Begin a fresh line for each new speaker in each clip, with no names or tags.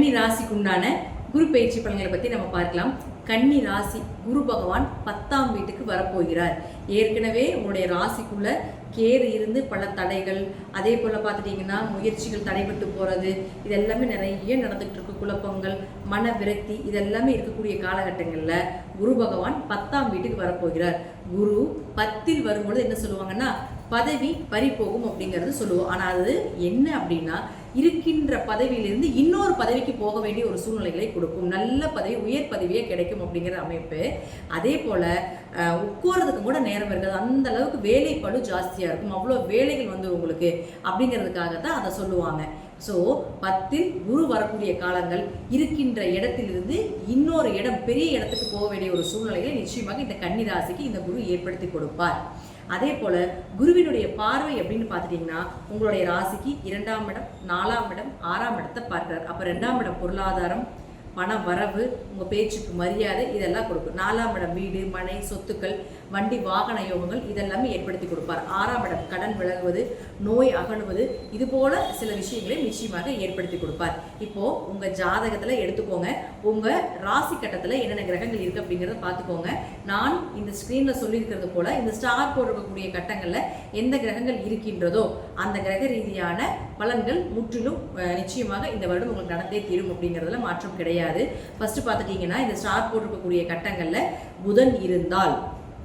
கன்னி ராசிக்கு உண்டான குரு பயிற்சி பலன்களை பற்றி நம்ம பார்க்கலாம். கன்னி ராசி குரு பகவான் பத்தாம் வீட்டுக்கு வரப்போகிறார். ஏற்கனவே உங்களுடைய ராசிக்குள்ள கேது இருந்து பல தடைகள் அதே போல் பார்த்துட்டிங்கன்னா முயற்சிகள் தடைபட்டு போகிறது இது எல்லாமே நிறைய நடந்துகிட்டு இருக்கு. குழப்பங்கள் மன விரக்தி இதெல்லாமே இருக்கக்கூடிய காலகட்டங்களில் குரு பகவான் பத்தாம் வீட்டுக்கு வரப்போகிறார். குரு பத்தில் வரும்பொழுது என்ன சொல்லுவாங்கன்னா பதவி பறிபோகும் அப்படிங்கிறது சொல்லுவோம். ஆனால் அது என்ன அப்படின்னா இருக்கின்ற பதவியிலிருந்து இன்னொரு பதவிக்கு போக வேண்டிய ஒரு சூழ்நிலைகளை கொடுக்கும். நல்ல பதவி உயர் பதவியே கிடைக்கும் அப்படிங்கிற அமைப்பு. அதே போல் உட்கார்றதுக்கு கூட நேரம் இருக்காது. அந்த அளவுக்கு வேலை ஜாஸ்தி ஜாஸ்தியாக இருக்கும். அவ்வளோ வேலைகள் வந்து உங்களுக்கு அப்படிங்கிறதுக்காக தான் அதை சொல்லுவாங்க. ஸோ பத்தில் குரு வரக்கூடிய காலங்கள் இருக்கின்ற இடத்திலிருந்து இன்னொரு இடம் பெரிய இடத்துக்கு போக வேண்டிய ஒரு சூழ்நிலையை நிச்சயமாக இந்த கன்னி ராசிக்கு இந்த குரு ஏற்படுத்தி கொடுப்பார். அதே போல் குருவினுடைய பார்வை அப்படின்னு பார்த்துட்டிங்கன்னா உங்களுடைய ராசிக்கு இரண்டாம் இடம் நாலாம் இடம் ஆறாம் இடத்தை பார்க்கிறார். அப்போ ரெண்டாம் இடம் பொருளாதாரம் பண வரவு உங்கள் பேச்சுக்கு மரியாதை இதெல்லாம் கொடுக்கும். நாலாம் இடம் வீடு மனை சொத்துக்கள் வண்டி வாகன யோகங்கள் இதெல்லாமே ஏற்படுத்தி கொடுப்பார். ஆறாம் இடம் கடன் விலகுவது நோய் அகழுவது இது போல சில விஷயங்களை நிச்சயமாக ஏற்படுத்தி கொடுப்பார். இப்போ உங்க ஜாதகத்துல எடுத்துக்கோங்க. உங்க ராசி கட்டத்துல என்னென்ன கிரகங்கள் இருக்கு அப்படிங்கிறத பார்த்துக்கோங்க. நான் இந்த ஸ்கிரீன்ல சொல்லியிருக்கிறது போல இந்த ஸ்டார் போட்டிருக்கக்கூடிய கட்டங்கள்ல எந்த கிரகங்கள் இருக்கின்றதோ அந்த கிரக ரீதியான பலன்கள் முற்றிலும் நிச்சயமாக இந்த வருடம் உங்களுக்கு நடந்தே தீரும் அப்படிங்கிறதுல மாற்றம் கிடையாது. கிடையாது. ஃபஸ்ட்டு பார்த்துட்டிங்கன்னா இந்த ஸ்டார் போட்டிருக்கக்கூடிய கட்டங்களில் புதன் இருந்தால்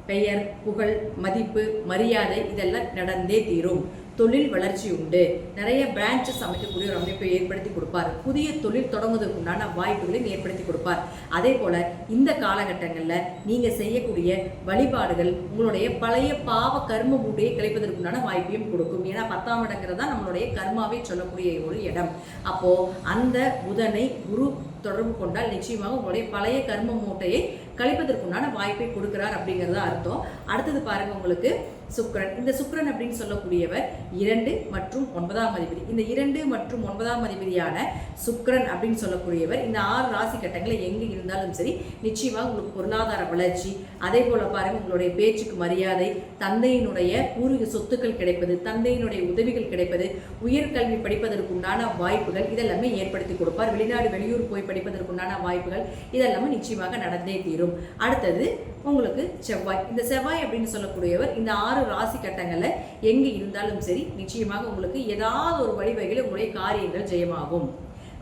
பெயர் புகழ் மதிப்பு மரியாதை இதெல்லாம் நடந்தே தீரும். தொழில் வளர்ச்சி உண்டு. நிறைய பிரான்ச்சஸ் அமைக்கக்கூடிய ஒரு அமைப்பை ஏற்படுத்தி கொடுப்பார். புதிய தொழில் தொடங்குவதற்கு உண்டான வாய்ப்புகளையும் ஏற்படுத்தி கொடுப்பார். அதே போல இந்த காலகட்டங்களில் நீங்கள் செய்யக்கூடிய வழிபாடுகள் உங்களுடைய பழைய பாவ கர்ம மூட்டையை கழிப்பதற்குண்டான வாய்ப்பையும் கொடுக்கும். ஏன்னா பத்தாம் இடங்கிறது தான் நம்மளுடைய கர்மாவை சொல்லக்கூடிய ஒரு இடம். அப்போது அந்த புதனை குரு தொடர்பு கொண்டால் நிச்சயமாக உங்களுடைய பழைய கர்ம மூட்டையை கழிப்பதற்குண்டான வாய்ப்பை கொடுக்குறார் அப்படிங்கிறது அர்த்தம். அடுத்தது பாருங்க உங்களுக்கு சுக்ரன் இந்த சுக்ரன் அப்படின்னு சொல்லக்கூடியவர் இரண்டு மற்றும் ஒன்பதாம் அதிபதி. இந்த இரண்டு மற்றும் ஒன்பதாம் அதிபதியான சுக்ரன் அப்படின்னு சொல்லக்கூடியவர் இந்த ஆறு ராசி கட்டங்களில் எங்கே இருந்தாலும் சரி நிச்சயமாக உங்களுக்கு பொருளாதார வளர்ச்சி அதே போல பாருங்க உங்களுடைய பேச்சுக்கு மரியாதை தந்தையினுடைய பூர்வீக சொத்துக்கள் கிடைப்பது தந்தையினுடைய உதவிகள் கிடைப்பது உயர்கல்வி படிப்பதற்குண்டான வாய்ப்புகள் இதெல்லாமே ஏற்படுத்தி கொடுப்பார். வெளிநாடு வெளியூர் போய் படிப்பதற்குண்டான வாய்ப்புகள் இதெல்லாமே நிச்சயமாக நடந்தே தீரும். அடுத்தது உங்களுக்கு செவ்வாய். இந்த செவ்வாய் அப்படின்னு சொல்லக்கூடியவர் இந்த ஆறு ராசி கட்டங்களில் எங்கே இருந்தாலும் சரி நிச்சயமாக உங்களுக்கு ஏதாவது ஒரு வழிவகையில் உங்களுடைய காரியங்கள் ஜெயமாகும்.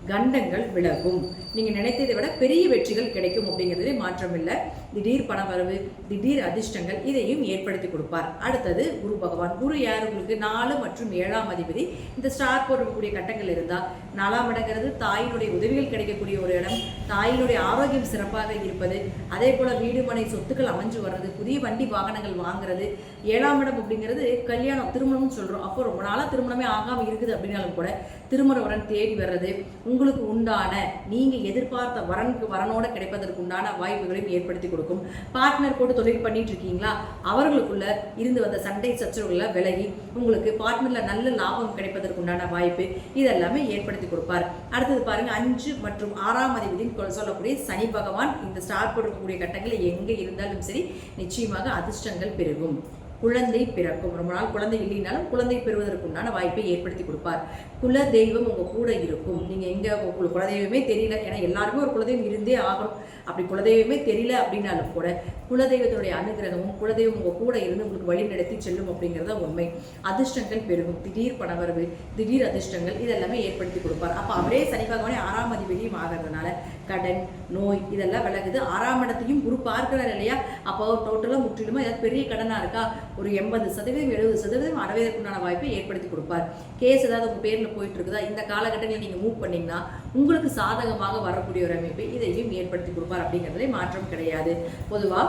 கண்டங்கள் விலகும். நீங்க நினைத்ததை விட பெரிய வெற்றிகள் கிடைக்கும் அப்படிங்கிறதுலே மாற்றம் இல்லை. திடீர் பணவரவு திடீர் அதிர்ஷ்டங்கள் இதையும் ஏற்படுத்தி கொடுப்பார். அடுத்தது குரு பகவான். குரு யார்? உங்களுக்கு நாலு மற்றும் ஏழாம் அதிபதி. இந்த ஸ்டார் போடக்கூடிய கட்டங்கள் இருந்தால் நாலாம் இடங்கிறது தாயினுடைய உதவிகள் கிடைக்கக்கூடிய ஒரு இடம். தாயினுடைய ஆரோக்கியம் சிறப்பாக இருப்பது. அதே போல வீடு மனை சொத்துக்கள் அமைஞ்சு வர்றது புதிய வண்டி வாகனங்கள் வாங்குறது. ஏழாம் இடம் அப்படிங்கிறது கல்யாணம் திருமணம்னு சொல்கிறோம் அப்போ ரொம்ப நாளாக திருமணமே ஆகாமல் இருக்குது அப்படின்னாலும் கூட திருமண உடன் தேடி வர்றது. உங்களுக்கு உண்டான நீங்கள் எதிர்பார்த்த வரனுக்கு வரனோட கிடைப்பதற்கு உண்டான வாய்ப்புகளையும் ஏற்படுத்தி கொடுக்கும். பார்ட்னர் போட்டு தொழில் பண்ணிட்டு இருக்கீங்களா? அவர்களுக்குள்ள இருந்து வந்த சண்டை சச்சரவுகளை விலகி உங்களுக்கு பார்ட்னரில் நல்ல லாபம் கிடைப்பதற்கு உண்டான வாய்ப்பு இதெல்லாமே ஏற்படுத்தி கொடுப்பார். அடுத்தது பாருங்க அஞ்சு மற்றும் ஆறாம் அதிபதினு கொ- சொல்லக்கூடிய சனி பகவான் இந்த ஸ்டார் போட்டிருக்கக்கூடிய கட்டங்களில் எங்கே இருந்தாலும் சரி நிச்சயமாக அதிர்ஷ்டங்கள் பெருகும். குழந்தை பிறக்கும். ரொம்ப நாள் குழந்தை இல்லைனாலும் குழந்தை பெறுவதற்குண்டான வாய்ப்பை ஏற்படுத்தி கொடுப்பார். குல தெய்வம் உங்கள் கூட இருக்கும். நீங்கள் எங்கே உங்களுக்கு குலதெய்வமே தெரியல. ஏன்னா எல்லாருமே ஒரு குலதெய்வம் இருந்தே ஆகணும். அப்படி குலதெய்வமே தெரியல அப்படின்னாலும் கூட குலதெய்வத்தினுடைய அனுகிரகமும் குலதெய்வம் உங்கள் கூட இருந்து உங்களுக்கு வழி நடத்தி செல்லும் அப்படிங்கிறத உண்மை. அதிர்ஷ்டங்கள் பெருகும். திடீர் பணவரவு திடீர் அதிர்ஷ்டங்கள் இதெல்லாமே ஏற்படுத்தி கொடுப்பார். அப்போ அவரே சனி பகவானே ஆறாம் அதிபதியும் ஆகிறதுனால கடன் நோய் இதெல்லாம் விலகுது. ஆறாம் இடத்தையும் குரு பார்க்கிறார் இல்லையா? அப்போ டோட்டலாக முற்றிலுமா ஏதாவது பெரிய கடனாக இருக்கா? ஒரு எண்பது சதவீதம் எழுபது சதவீதம் அடைவதற்குண்டான வாய்ப்பை ஏற்படுத்தி கொடுப்பார். கேஸ் ஏதாவது உங்கள் பேரில் போயிட்டு இருக்குதா இந்த காலகட்டங்களில் நீங்கள் மூவ் பண்ணிங்கன்னா உங்களுக்கு சாதகமாக வரக்கூடிய ஒரு அமைப்பை இதையும் ஏற்படுத்தி கொடுப்பார் அப்படிங்கிறதுல மாற்றம் கிடையாது. பொதுவாக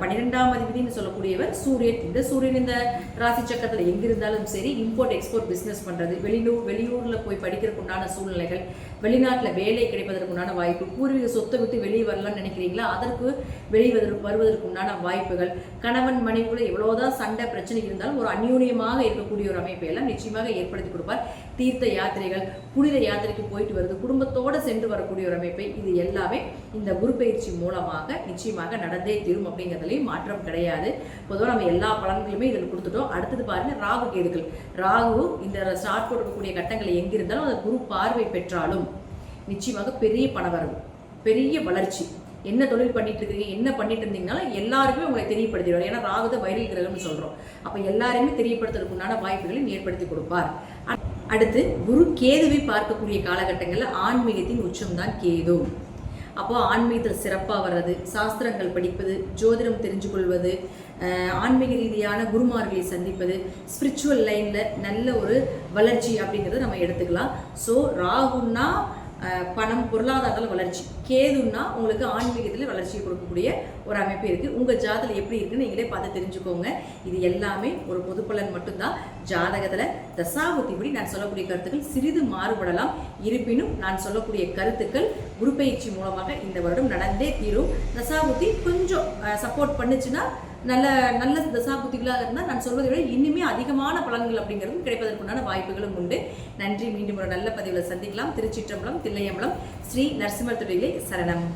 பன்னிரெண்டாம் அதிபதினு சொல்லக்கூடியவர் சூரியன். இந்த சூரியன் இந்த ராசி சக்கரத்தில் எங்கிருந்தாலும் சரி இம்போர்ட் எக்ஸ்போர்ட் பிஸ்னஸ் பண்ணுறது வெளியூர் வெளியூரில் போய் படிக்கிறதுக்குண்டான சூழ்நிலைகள் வெளிநாட்டில் வேலை கிடைப்பதற்குண்டான வாய்ப்பு பூர்வீக சொத்தை விட்டு வெளியே வரலாம்னு நினைக்கிறீங்களா? அதற்கு வெளிவதற்கு வருவதற்கு உண்டான வாய்ப்புகள் கணவன் மனைவிக்குள்ள எவ்வளவுதான் சண்டை பிரச்சனை இருந்தாலும் ஒரு அந்யூன்யமாக இருக்கக்கூடிய ஒரு அமைப்பை எல்லாம் நிச்சயமாக ஏற்படுத்தி கொடுப்பார். தீர்த்த யாத்திரைகள் புனித யாத்திரைக்கு போயிட்டு வருது குடும்பத்தோடு சென்று வரக்கூடிய ஒரு அமைப்பை இது எல்லாமே இந்த குரு பயிற்சி மூலமாக நிச்சயமாக நடந்தே தீரும் அப்படிங்கிறதுலையும் மாற்றம் கிடையாது. பொதுவாக நம்ம எல்லா பலன்களுமே இதில் கொடுத்துட்டோம். அடுத்தது பாருங்க ராகு கேதுகள் ராகு இந்த ஸ்டார்ட் கொடுக்கக்கூடிய கட்டங்கள் எங்கிருந்தாலும் அந்த குரு பார்வை பெற்றாலும் நிச்சயமாக பெரிய பணவரவு பெரிய வளர்ச்சி. என்ன தொழில் பண்ணிட்டு இருக்கீங்க என்ன பண்ணிட்டு இருந்தீங்கனாலும் எல்லாருக்குமே உங்களை தெரியப்படுத்திடுவார். ஏன்னா ராகுத வைரல் கிரகம்னு சொல்றோம். அப்ப எல்லாருமே தெரியப்படுத்துறதுக்கு உண்டான வாய்ப்புகளை ஏற்படுத்தி கொடுப்பார். அடுத்து குரு கேதுவை பார்க்கக்கூடிய காலகட்டங்களில் ஆன்மீகத்தின் உச்சம்தான் கேது. அப்போ ஆன்மீகத்தில் சிறப்பாக வர்றது சாஸ்திரங்கள் படிப்பது ஜோதிடம் தெரிஞ்சு கொள்வது ஆன்மீக ரீதியான குருமார்களை சந்திப்பது ஸ்பிரிச்சுவல் லைனில் நல்ல ஒரு வளர்ச்சி அப்படிங்கிறத நம்ம எடுத்துக்கலாம். ஸோ ராகுன்னா பணம் பொருளாதாரத்தில் வளர்ச்சி. கேதுன்னா உங்களுக்கு ஆன்மீகத்தில் வளர்ச்சியை கொடுக்கக்கூடிய ஒரு அமைப்பு இருக்குது உங்கள் ஜாதகம் எப்படி இருக்குன்னு நீங்களே பார்த்து தெரிஞ்சுக்கோங்க. இது எல்லாமே ஒரு பொதுப்பலன் மட்டும்தான். ஜாதகத்தில் தசாபுத்திப்படி நான் சொல்லக்கூடிய கருத்துக்கள் சிறிது மாறுபடலாம். இருப்பினும் நான் சொல்லக்கூடிய கருத்துக்கள் குரு மூலமாக இந்த வருடம் நடந்தே தீரும். தசாபுத்தி கொஞ்சம் சப்போர்ட் பண்ணுச்சுன்னா நல்ல நல்ல தசாபுத்திகளாக இருந்தால் நான் சொல்வதை விட இன்னுமே அதிகமான பலன்கள் அப்படிங்கிறதும் கிடைப்பதற்குண்டான வாய்ப்புகளும் உண்டு. நன்றி. மீண்டும் ஒரு நல்ல பதிவில் சந்திக்கலாம். திருச்சிற்றம்பலம் தில்லையம்பலம் ஸ்ரீ நரசிம்மர் தொழிலை சரணம்.